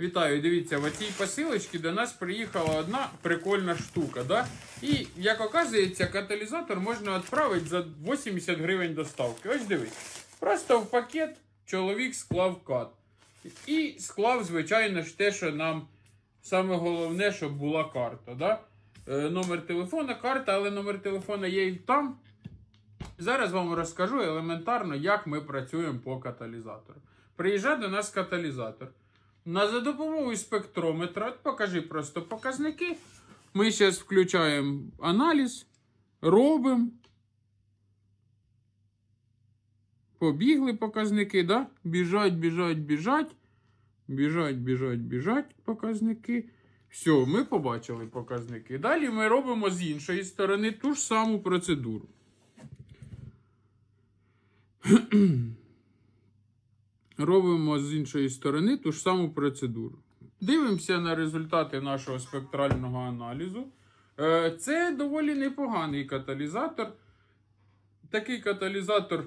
Вітаю, дивіться, в цій посилочці до нас приїхала одна прикольна штука. Да? І, як оказується, каталізатор можна відправити за 80 гривень доставки. Ось дивись. Просто в пакет чоловік склав кат. І склав, звичайно ж, те, що нам саме головне, щоб була карта. Да? Е, номер телефона, карта, але номер телефона є і там. Зараз вам розкажу елементарно, як ми працюємо по каталізатору. Приїжджає до нас каталізатор. На за допомогою спектрометра, покажи просто показники. Ми зараз включаємо аналіз, робимо. Побігли показники, да? Біжать, біжать, біжать. Біжать, біжать, біжать показники. Все, ми побачили показники. Далі ми робимо з іншої сторони ту ж саму процедуру. Робимо з іншої сторони ту ж саму процедуру. Дивимося на результати нашого спектрального аналізу. Е, Це доволі непоганий каталізатор. Такий каталізатор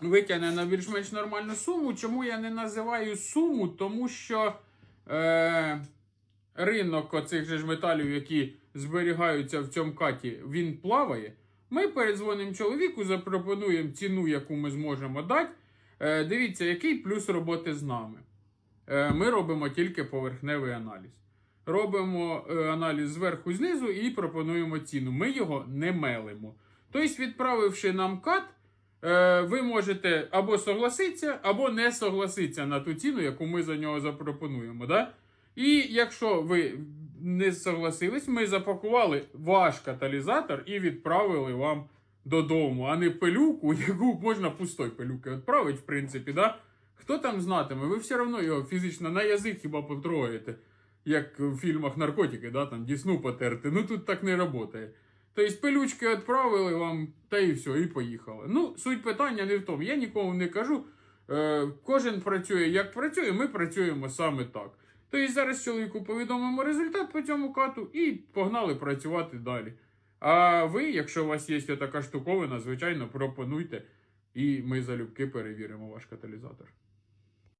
витягне на більш-менш нормальну суму. Чому я не називаю суму? Тому що е, ринок оцих же ж металів, які зберігаються в цьому каті, він плаває. Ми передзвонимо чоловіку, запропонуємо ціну, яку ми зможемо дати. Е, дивіться, який плюс роботи з нами. Е, ми робимо тільки поверхневий аналіз. Робимо е, аналіз зверху знизу і пропонуємо ціну. Ми його не мелимо. Тобто, відправивши нам кат, ви можете або согласитися, або не согласитися на ту ціну, яку ми за нього запропонуємо. Да? І якщо ви не согласились, ми запакували ваш каталізатор і відправили вам додому, а не пилюку, яку можна пустой пилюки відправити, в принципі. Да? Хто там знатиме, ви все одно його фізично на язик хіба потрогаєте, як в фільмах наркотики, да? там дісну потерти. Ну тут так не працює. Тобто пилючки відправили вам, та і все, і поїхали. Ну, суть питання не в тому. Я нікому не кажу. Е, кожен працює як працює, ми працюємо саме так. Тобто зараз чоловіку повідомимо результат по цьому кату і погнали працювати далі. А ви, якщо у вас є така штуковина, звичайно, пропонуйте, і ми залюбки перевіримо ваш каталізатор.